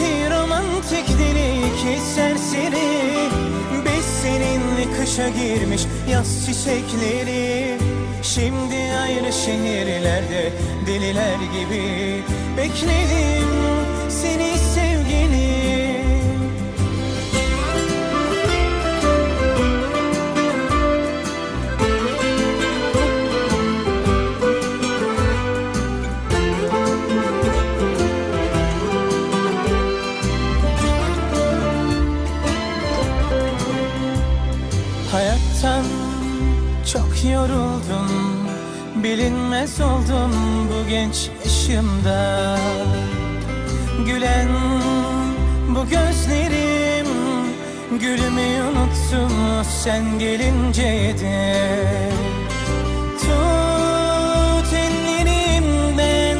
iki romantik deli iki serseri Biz seninle kışa girmiş yaz çiçekleri. Şimdi ayrı şehirlerde deliler gibi. Bekledim seni çok yoruldum Bilinmez oldum bu genç yaşımda. Gülen bu gözlerim Gülmeyi unuttum sen gelinceydi. Tut ellerimden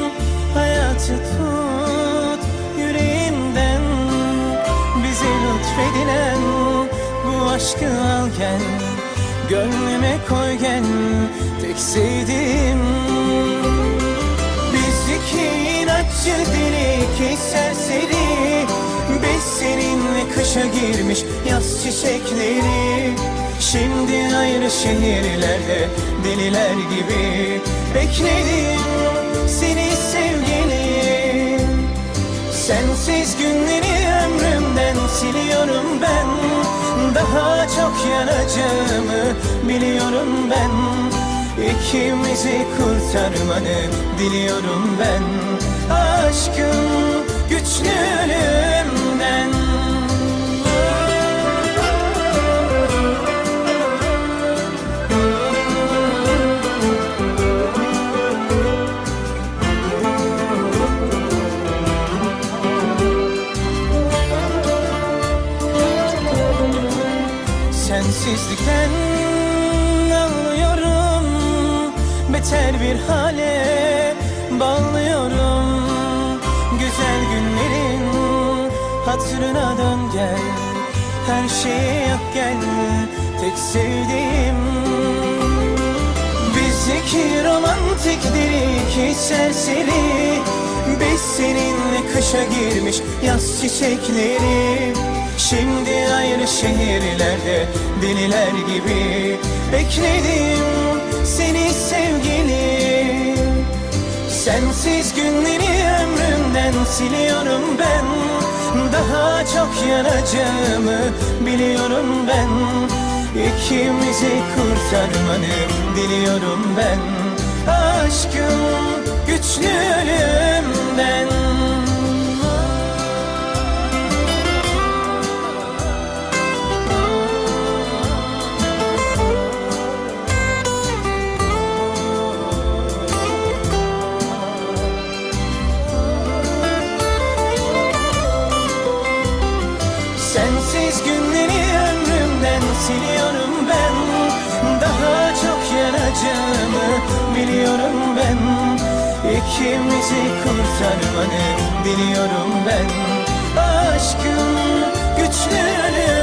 Hayatı tut yüreğimden. Bize lütfedilen bu aşkı al gel Gönlüme koy gel tek sevdiğim. Biz iki inatçı deli iki serseri Biz seninle kışa girmiş yaz çiçekleri. Şimdi ayrı şehirlerde deliler gibi. Bekledim seni sevgilim Sensiz günleri ömrümden siliyorum ben. Daha çok yanacağımı ben. İkimizi kurtarmanı diliyorum ben. Aşkın güçlü ölümden. Sensizlikten Beter bir hale bağlıyorum. Güzel günlerin hatırına dön gel. Her şeye yap gel tek sevdiğim. Biz iki romantik deli iki serseri Biz seninle kışa girmiş yaz çiçekleri. Şimdi ayrı şehirlerde deliler gibi Bekledim seni sevgilim. Sensiz günleri ömrümden siliyorum ben. Daha çok yanacağımı biliyorum ben. İkimizi kurtarmanı diliyorum ben. Aşkım güçlü ölümden Sensiz günleri ömrümden siliyorum ben. Daha çok yanacağımı biliyorum ben. İkimizi kurtarmanı diliyorum ben. Aşkın güçlü ölüm